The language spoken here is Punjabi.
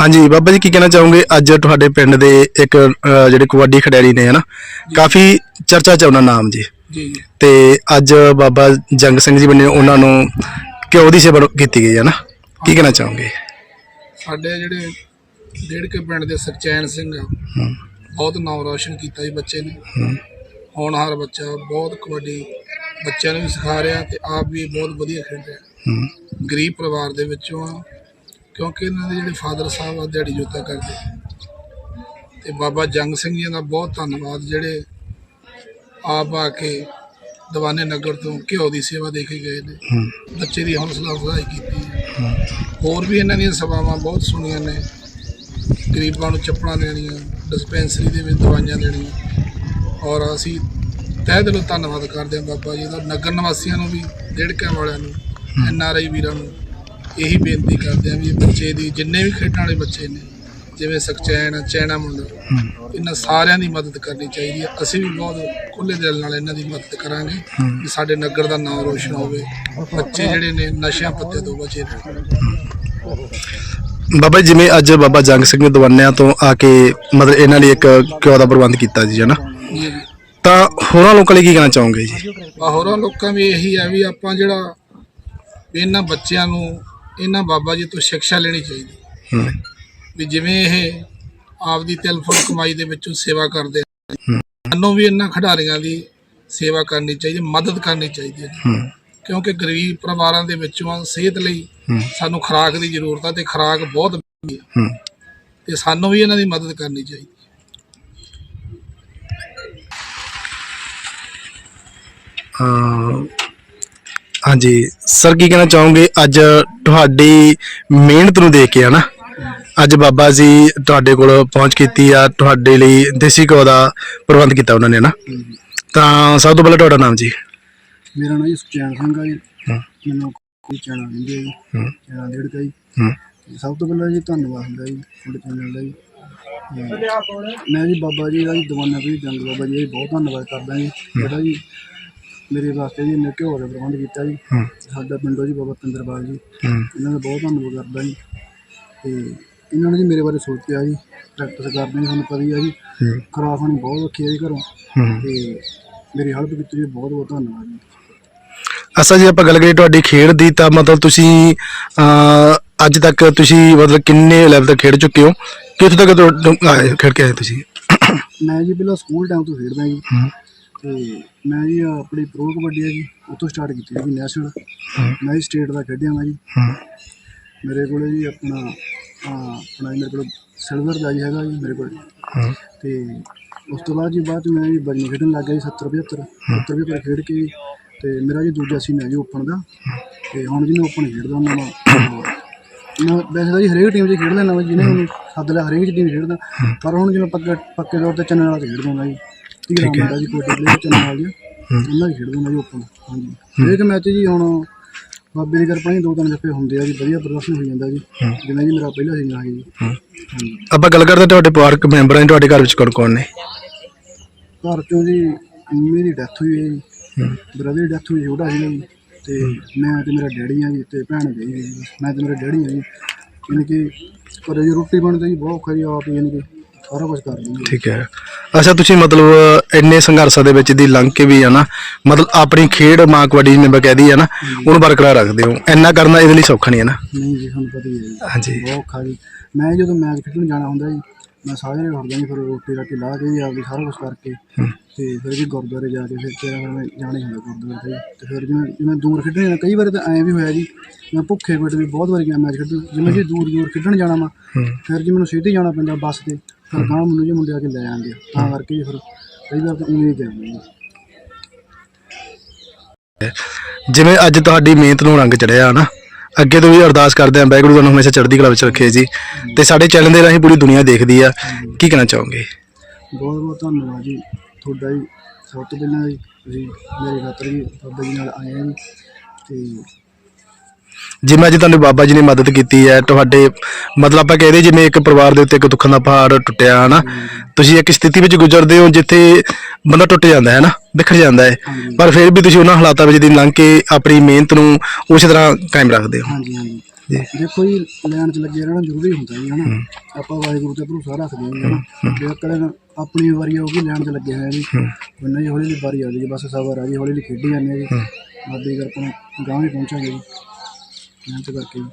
ਹਾਂਜੀ ਬਾਬਾ ਜੀ ਕੀ ਕਹਿਣਾ ਚਾਹੋਗੇ? ਅੱਜ ਤੁਹਾਡੇ ਪਿੰਡ ਦੇ ਇੱਕ ਅਹ, ਜਿਹੜੇ ਕਬੱਡੀ ਖਿਡਾਰੀ ਨੇ ਹਨਾ? ਕਾਫੀ ਚਰਚਾ ਚ ਉਹਨਾਂ ਨਾਮ ਜੀ। ਜੀ ਤੇ ਅੱਜ ਬਾਬਾ ਜੰਗ ਸਿੰਘ ਜੀ ਬਣੇ ਉਹਨਾਂ ਨੂੰ ਘਿਓ ਦੀ ਸੇਵਾ ਕੀਤੀ ਗਈ ਹੈ ਨਾ ਕੀ ਕਹਿਣਾ ਚਾਹੋਗੇ? ਸਾਡੇ ਜਿਹੜੇ ਡੇਢ ਕੇ ਪਿੰਡ ਦੇ ਸੁਖਚੈਨ ਸਿੰਘ ਆ ਹੂੰ। ਬਹੁਤ ਨਾਮ ਰੌਸ਼ਨ ਕੀਤਾ ਜੀ ਬੱਚੇ ਨੇ। ਹੂੰ। ਹੋਣਹਾਰ ਬੱਚਾ ਬਹੁਤ ਕਬੱਡੀ ਬੱਚਿਆਂ ਨੂੰ ਵੀ ਸਿਖਾ ਰਿਹਾ ਤੇ ਆਪ ਵੀ ਬਹੁਤ ਵਧੀਆ ਖੇਡ ਰਿਹਾ। ਹੂੰ। ਗਰੀਬ ਪਰਿਵਾਰ ਦੇ ਵਿੱਚੋਂ ਆ ਕਿਉਂਕਿ ਇਹਨਾਂ ਦੇ ਜਿਹੜੇ ਫਾਦਰ ਸਾਹਿਬ ਆ ਦਿਹਾੜੀ ਜੋਤਾ ਕਰਦੇ। ਤੇ ਬਾਬਾ ਜੰਗ ਸਿੰਘ ਜੀ ਦਾ ਬਹੁਤ ਧੰਨਵਾਦ ਜਿਹੜੇ ਆਪ ਆ ਕੇ ਦੀਵਾਨੇ ਨਗਰ ਤੋਂ ਘਿਓ ਦੀ ਸੇਵਾ ਦੇ ਕੇ ਗਏ ਨੇ। ਬੱਚੇ ਦੀ ਹੌਸਲਾ ਅਫਜ਼ਾਈ ਕੀਤੀ ਹੋਰ ਵੀ ਇਹਨਾਂ ਦੀਆਂ ਸੇਵਾਵਾਂ ਬਹੁਤ ਸੁਣੀਆਂ ਨੇ। ਗਰੀਬਾਂ ਨੂੰ ਚੱਪਲਾਂ ਦੇਣੀਆਂ ਡਿਸਪੈਂਸਰੀ ਦੇ ਵਿੱਚ ਦਵਾਈਆਂ ਦੇਣੀਆਂ। ਔਰ ਅਸੀਂ ਤਹਿ ਦਿਲੋਂ ਧੰਨਵਾਦ ਕਰਦੇ ਹਾਂ ਬਾਬਾ ਜੀ ਦਾ ਨਗਰ ਨਿਵਾਸੀਆਂ ਨੂੰ ਵੀ ਡੇਢਕਿਆਂ ਵਾਲਿਆਂ ਨੂੰ ਐਨ ਆਰ ਆਈ ਵੀਰਾਂ ਨੂੰ। ਇਹੀ ਬੇਨਤੀ ਕਰਦੇ ਹਾਂ ਵੀ ਇਹ ਬੱਚੇ ਦੀ ਜਿੰਨੇ ਵੀ ਖੇਡਣ ਵਾਲੇ ਬੱਚੇ ਨੇ ਜਿਵੇਂ ਸਕਚੈਨ ਚੈਨਾ ਮੁੰਡਾ ਇਹਨਾਂ ਸਾਰਿਆਂ ਦੀ ਮਦਦ ਕਰਨੀ ਚਾਹੀਦੀ ਹੈ। ਅਸੀਂ ਵੀ ਬਹੁਤ ਖੁੱਲੇ ਦਿਲ ਨਾਲ ਇਹਨਾਂ ਦੀ ਮਦਦ ਕਰਾਂਗੇ ਕਿ ਸਾਡੇ ਨਗਰ ਦਾ ਨਾਮ ਰੋਸ਼ਨ ਹੋਵੇ। ਬੱਚੇ ਜਿਹੜੇ ਨੇ ਨਸ਼ਿਆਂ ਪੱਤੇ ਤੋਂ ਬਚੇ ਰਹਿਣ ਬਾਬਾ ਜਿਵੇਂ ਅੱਜ ਬਾਬਾ ਜੰਗ ਸਿੰਘ ਦਵਾਨਿਆਂ ਤੋਂ ਆ ਕੇ ਮਤਲਬ ਇਹਨਾਂ ਲਈ ਇੱਕ ਘਿਓ ਦਾ ਪ੍ਰਬੰਧ ਕੀਤਾ ਜੀ ਹਨਾ? ਤਾਂ ਹੋਰਾਂ ਲੋਕਾਂ ਲਈ ਕੀ ਕਹਿਣਾ ਚਾਹੋਗੇ ਜੀ? ਆ ਹੋਰਾਂ ਲੋਕਾਂ ਵੀ ਇਹੀ ਹੈ ਵੀ ਆਪਾਂ ਜਿਹੜਾ ਇਹਨਾਂ ਬੱਚਿਆਂ ਨੂੰ ਇਹਨਾਂ ਬਾਬਾ ਜੀ ਤੋਂ ਸਿੱਖਿਆ ਲੈਣੀ ਚਾਹੀਦੀ। ਹੂੰ। ਵੀ ਜਿਵੇਂ ਇਹ ਆਪਦੀ ਤਿਲਫੁਲ ਕਮਾਈ ਦੇ ਵਿੱਚੋਂ ਸੇਵਾ ਕਰਦੇ ਸਾਨੂੰ ਵੀ ਇਹਨਾਂ ਖਿਡਾਰੀਆਂ ਦੀ ਸੇਵਾ ਕਰਨੀ ਚਾਹੀਦੀ ਮਦਦ ਕਰਨੀ ਚਾਹੀਦੀ ਹੈ। ਹੂੰ। ਕਿਉਂਕਿ ਗਰੀਬ ਪਰਿਵਾਰਾਂ ਦੇ ਵਿੱਚੋਂ ਸਿਹਤ ਲਈ ਹੂੰ। ਸਾਨੂੰ ਖੁਰਾਕ ਦੀ ਜ਼ਰੂਰਤ ਹੈ ਤੇ ਖੁਰਾਕ ਬਹੁਤ ਮਹਿੰਗੀ ਹੈ ਹੂੰ। ਤੇ ਸਾਨੂੰ ਵੀ ਇਹਨਾਂ ਦੀ ਮਦਦ ਕਰਨੀ ਚਾਹੀਦੀ। ਅਹ ਹਾਂਜੀ। ਸਰ ਕੀ ਕਹਿਣਾ ਚਾਹੋਗੇ? ਅੱਜ ਤੁਹਾਡੀ ਮਿਹਨਤ ਨੂੰ ਦੇਖ ਕੇ ਹਨਾ? ਅੱਜ ਬਾਬਾ ਜੀ ਤੁਹਾਡੇ ਕੋਲ ਪਹੁੰਚ ਕੀਤੀ ਆ ਤੁਹਾਡੇ ਲਈ ਦੇਸੀ ਘਿਓ ਦਾ ਪ੍ਰਬੰਧ ਕੀਤਾ ਉਹਨਾਂ ਨੇ ਨਾ ਤਾਂ ਸਭ ਤੋਂ ਪਹਿਲਾਂ ਤੁਹਾਡਾ ਨਾਮ ਜੀ। ਮੇਰਾ ਨਾਮ ਜੀ ਸੁਖਚੈਨ ਸਿੰਘ ਆ ਜੀ। ਹਾਂ। ਮੈਨੂੰ ਕੋਈ ਚੈਨਲ ਕਹਿੰਦੇ ਆ ਜੀ। ਹੂੰ। ਚੈਨਲ ਡੇਢ ਕਾ ਜੀ। ਹੂੰ। ਤੇ ਸਭ ਤੋਂ ਪਹਿਲਾਂ ਜੀ ਧੰਨਵਾਦ ਹੁੰਦਾ ਜੀ ਤੁਹਾਡੇ ਚੈਨਲ ਦਾ ਜੀ। ਤੇ ਮੈਂ ਜੀ ਬਾਬਾ ਜੀ ਦਾ ਜੀ ਦਵਾਨਾ ਵੀ ਜੰਗ ਬਾਬਾ ਜੀ ਦਾ ਜੀ ਬਹੁਤ ਧੰਨਵਾਦ ਕਰਦਾ ਜੀ। ਜਿਹੜਾ ਜੀ ਮੇਰੇ ਵਾਸਤੇ ਜੀ ਨੇ ਘਿਓ ਦਾ ਪ੍ਰਬੰਧ ਕੀਤਾ ਜੀ। ਹੂੰ। ਸਾਡਾ ਪਿੰਡੋ ਜੀ ਬਾਬਾ ਪਿੰਦਰਪਾਲ ਜੀ। ਹੂੰ। ਇਹਨਾਂ ਦਾ ਬਹੁਤ ਧੰਨਵਾਦ ਕਰਦਾ ਜੀ। ਤੇ ਇਹਨਾਂ ਨੇ ਜੀ ਮੇਰੇ ਬਾਰੇ ਸੋਚਿਆ ਜੀ। ਪ੍ਰੈਕਟਿਸ ਕਰਦੇ ਨੇ ਤੁਹਾਨੂੰ ਪਤਾ ਹੀ ਆ ਜੀ। ਹੂੰ। ਖਰਾਬ ਹੋਣੀ ਬਹੁਤ ਔਖੀ ਹੈ ਜੀ ਘਰੋਂ। ਹੂੰ। ਤੇ ਮੇਰੀ ਹੈਲਪ ਕੀਤੀ ਜੀ ਬਹੁਤ ਬਹੁਤ ਧੰਨਵਾਦ ਜੀ। ਅਸਾਂ ਜੀ ਆਪਾਂ ਗੱਲ ਕਰੀਏ ਤੁਹਾਡੀ ਖੇਡ ਦੀ ਤਾਂ ਮਤਲਬ ਤੁਸੀਂ ਅਹ, ਅੱਜ ਤੱਕ ਤੁਸੀਂ ਮਤਲਬ ਕਿੰਨੇ ਲੈਵਲ ਤੱਕ ਖੇਡ ਚੁੱਕੇ ਹੋ? ਕਿੱਥੋਂ ਤੱਕ ਤੁਹਾ- ਆਏ- ਖੇਡ ਕੇ ਆਏ ਤੁਸੀਂ? ਮੈਂ ਜੀ ਪਹਿਲਾਂ ਸਕੂਲ ਟਾਈਮ ਤੋਂ ਖੇਡਦਾ ਜੀ। ਹੂੰ। ਤੇ ਮੈਂ ਜੀ ਆਪਣੀ ਪ੍ਰੋ ਕਬੱਡੀ ਹੈ ਜੀ ਉੱਥੋਂ ਸਟਾਰਟ ਕੀਤੀ ਹੈ ਜੀ ਨੈਸ਼ਨਲ ਮੈਂ ਜੀ ਸਟੇਟ ਦਾ ਖੇਡਿਆ ਮੈਂ ਜੀ। ਮੇਰੇ ਕੋਲੇ ਜੀ ਆਪਣਾ ਹਾਂ, ਆਪਣਾ ਜੀ ਮੇਰੇ ਕੋਲ ਸਿਲਵਰ ਦਾ ਜੀ ਹੈਗਾ ਜੀ ਮੇਰੇ ਕੋਲ। ਹੂੰ ਤੇ ਉਸ ਤੋਂ ਬਾਅਦ ਜੀ ਬਾਅਦ 'ਚ ਮੈਂ ਜੀ ਬਜਨ ਖੇਡਣ ਲੱਗ ਗਿਆ ਜੀ 70 75 70 75 ਖੇਡ ਕੇ ਜੀ ਤੇ ਮੇਰਾ ਜੀ ਦੂਜਾ ਸੀਨ ਹੈ ਜੀ ਓਪਨ ਦਾ। ਤੇ ਹੁਣ ਜੀ ਮੈਂ ਓਪਨ ਖੇਡਦਾ ਹੁੰਦਾ ਮੈਂ ਮੈਂ ਵੈਸੇ ਤਾਂ ਜੀ ਹਰੇਕ ਟੀਮ 'ਚ ਖੇਡ ਲੈਣਾ ਮੈਂ ਜਿਹਨੇ ਮੈਨੂੰ ਸੱਦ ਲਿਆ ਹਰੇਕ ਟੀਮ ਖੇਡਦਾ। ਪਰ ਹੁਣ ਜਿਵੇਂ ਪੱਕੇ ਪੱਕੇ ਤੌਰ ਤੇ ਚੰਨ ਨਾਲ ਖੇਡਦਾ ਹੁੰਦਾ ਜੀ। ਠੀਕ ਹੈ। ਜੀ ਪਲੇਅਰ ਚੰਨ ਨਾਲ ਜੀ। ਉਹਨਾਂ ਹੀ ਖੇਡ ਦੂੰਗਾ ਜੀ ਓਪਨ ਹਾਂਜੀ। ਹਰੇਕ ਮੈਚ ਜੀ ਹੁਣ ਬਾਬੇ ਦੀ ਕਿਰਪਾ ਨਾਲ ਦੋ ਤਿੰਨ ਜੱਫੇ ਹੁੰਦੇ ਆ ਜੀ ਵਧੀਆ ਪ੍ਰਦਰਸ਼ਨ ਹੋ ਜਾਂਦਾ ਜੀ। ਜਿਵੇਂ ਜੀ ਮੇਰਾ ਪਹਿਲਾ ਆ ਜੀ। ਆਪਾਂ ਗੱਲ ਕਰਦੇ ਤੁਹਾਡੇ ਪਰਿਵਾਰਕ ਮੈਂਬਰਾਂ ਦੀ ਤੁਹਾਡੇ ਘਰ ਵਿੱਚ ਕੌਣ ਕੌਣ ਨੇ? ਘਰ ਚੋਂ ਜੀ ਦੀ ਡੈਥ ਹੋਈ ਹੈ ਜੀ। ਬ੍ਰਦਰ ਦੀ ਡੈਥ ਹੋਈ ਛੋਟਾ ਸੀ ਜੀ। ਤੇ ਮੈਂ ਤੇ ਮੇਰਾ ਡੈਡੀ ਆ ਜੀ ਤੇ ਭੈਣ ਗਈ ਜੀ। ਮੈਂ ਤੇ ਮੇਰਾ ਡੈਡੀ ਆ ਜੀ। ਯਾਨੀ ਕਿ ਘਰੇ ਜੀ ਰੋਟੀ ਬਣਦੀ ਜੀ ਬਹੁਤ ਖਰੀ ਆਪ ਹੀ ਯਾਨੀ ਕਿ ਸਾਰਾ ਕੁਝ ਕਰ ਲਈ ਠੀਕ ਹੈ। ਅੱਛਾ ਤੁਸੀਂ ਮਤਲਬ ਇੰਨੇ ਸੰਘਰਸ਼ਾਂ ਦੇ ਵਿੱਚ ਦੀ ਲੰਘ ਕੇ ਵੀ ਹੈ ਨਾ ਮਤਲਬ ਆਪਣੀ ਖੇਡ ਮਾਂ ਕਬੱਡੀ ਜਿਵੇਂ ਮੈਂ ਕਹਿ ਦੀ ਹੈ। ਨਾ ਉਹਨੂੰ ਬਰਕਰਾਰ ਰੱਖਦੇ ਹੋ। ਇੰਨਾ ਕਰਨਾ ਇਹਦੇ ਲਈ ਸੌਖਾ ਨਹੀਂ ਹੈ ਨਾ। ਨਹੀਂ ਜੀ ਤੁਹਾਨੂੰ ਪਤਾ ਹੀ ਹੈ ਜੀ। ਹਾਂਜੀ। ਬਹੁਤ ਔਖਾ ਜੀ। ਮੈਂ ਜਦੋਂ ਮੈਚ ਖੇਡਣ ਜਾਣਾ ਹੁੰਦਾ ਜੀ ਮੈਂ ਸਾਰੇ ਉੱਠਦਾ ਜੀ ਫਿਰ ਰੋਟੀ ਰਾਟੀ ਲਾ ਕੇ ਜੀ ਆਪਦੀ ਸਾਰਾ ਕੁਝ ਕਰਕੇ। ਤੇ ਫਿਰ ਵੀ ਗੁਰਦੁਆਰੇ ਜਾ ਕੇ ਫਿਰ ਤੇਰਾ ਫਿਰ ਮੈਂ ਜਾਣਾ ਹੀ ਹੁੰਦਾ ਗੁਰਦੁਆਰੇ ਤੇ। ਜੀ। ਤੇ ਫਿਰ ਜਿਵੇਂ ਜਿਵੇਂ ਦੂਰ ਖੇਡਣ ਜਾਣਾ ਕਈ ਵਾਰ ਤਾਂ ਐਂ ਵੀ ਹੋਇਆ ਜੀ ਮੈਂ ਭੁੱਖੇ ਪੇਟ ਵੀ ਬਹੁਤ ਵਾਰੀ ਗਿਆ ਮੈਚ ਖੇਡਣ। ਜਿਵੇਂ ਜੀ ਦੂਰ ਦੂਰ ਖੇਡਣ ਜਾਣਾ ਵਾ ਫਿਰ ਜੀ ਮੈਨੂੰ ਸਿੱਧੇ ਜਾਣਾ ਪੈਂਦਾ ਬੱਸ ਤੇ। ਫਿਰ ਗਾਂ ਮੈਨੂੰ ਜੀ ਮੁੰਡੇ ਆ ਕੇ ਲੈ ਜਾਂਦੇ ਆ। ਤਾਂ ਕਰਕੇ ਜੀ ਫਿਰ ਕਈ ਵਾਰ ਤਾਂ ਉਵੇਂ ਹੀ ਗਿਆ ਜੀ ਜਿਵੇਂ ਅੱਜ ਤੁਹਾਡੀ ਮਿਹਨਤ ਨੂੰ ਰੰਗ ਚੜਿਆ ਨਾ ਅੱਗੇ ਤੋਂ ਵੀ ਅਰਦਾਸ ਕਰਦੇ ਆਂ ਵਾਹਿਗੁਰੂ ਤੁਹਾਨੂੰ ਹਮੇਸ਼ਾ ਚੜ੍ਹਦੀ ਕਲਾ ਵਿੱਚ ਰੱਖੇ ਜੀ। ਤੇ ਸਾਡੇ ਚੈਨਲ ਦੇ ਰਾਹੀਂ ਪੂਰੀ ਦੁਨੀਆ ਦੇਖਦੀ ਆ ਕੀ ਕਹਿਣਾ ਚਾਹੋਗੇ? ਬਹੁਤ ਬਹੁਤ ਧੰਨਵਾਦ ਜੀ। ਤੁਹਾਡਾ ਜੀ ਸਭ ਤੋਂ ਪਹਿਲਾਂ ਜੀ ਤੁਸੀਂ ਮੇਰੇ ਖਾਤਰ ਜੀ ਬਾਬਾ ਜੀ ਨਾਲ ਆਏ ਆ ਜੀ। ਤੇ ਜਿਵੇਂ ਅੱਜ ਤੁਹਾਨੂੰ ਬਾਬਾ ਜੀ ਨੇ ਮਦਦ ਕੀਤੀ ਹੈ ਤੁਹਾਡੇ ਮਤਲਬ ਆਪਾਂ ਕਹਿੰਦੇ ਜਿਵੇਂ ਇੱਕ ਪਰਿਵਾਰ ਦੇ ਉੱਤੇ ਇੱਕ ਦੁੱਖਾਂ ਦਾ ਪਹਾੜ ਟੁੱਟਿਆ ਹਨਾ? ਤੁਸੀਂ ਇੱਕ ਸਥਿਤੀ ਵਿੱਚ ਗੁਜ਼ਰਦੇ ਹੋ ਜਿੱਥੇ ਬੰਦਾ ਟੁੱਟ ਜਾਂਦਾ ਹੈ ਨਾ ਵਿਖਰ ਜਾਂਦਾ ਹੈ। ਪਰ ਫਿਰ ਵੀ ਤੁਸੀਂ ਉਹਨਾਂ ਹਾਲਾਤਾਂ ਵਿੱਚ ਦੀ ਲੰਘ ਕੇ ਆਪਣੀ ਮਿਹਨਤ ਨੂੰ ਉਸੇ ਤਰ੍ਹਾਂ ਕਾਇਮ ਰੱਖਦੇ ਹੋ। ਹਾਂਜੀ ਹਾਂਜੀ। ਜੀ। ਦੇਖੋ ਜੀ ਲੈਣ 'ਚ ਲੱਗੇ ਰਹਿਣਾ ਜ਼ਰੂਰੀ ਹੁੰਦਾ ਜੀ ਹਨਾ? ਆਪਾਂ ਵਾਹਿਗੁਰੂ ਤੇ ਭਰੋਸਾ ਰੱਖਦੇ ਹਾਂ ਜੀ ਹਨਾ? ਜੇ ਅਕਲ ਆਪਣੀ ਵਾਰੀ ਆਊਗੀ ਲੈਣ 'ਚ ਲੱਗੇ ਹੋਏ ਆ ਜੀ। ਉਹਨਾਂ ਦੀ ਹੌਲੀ ਹੌਲੀ ਵਾਰੀ ਆ ਜੀ ਬਸ ਸਬਰ ਆ ਜੀ ਹੌਲੀ ਹੌਲੀ ਖੇਡੀ ਜਾਂਦੇ ਆ ਜੀ। ਬਾਬੇ ਦੀ ਕਿਰਪਾ ਗਾਂਹ ਪਹੁੰਚਾਂਗੇ ਜੀ। 你看这个根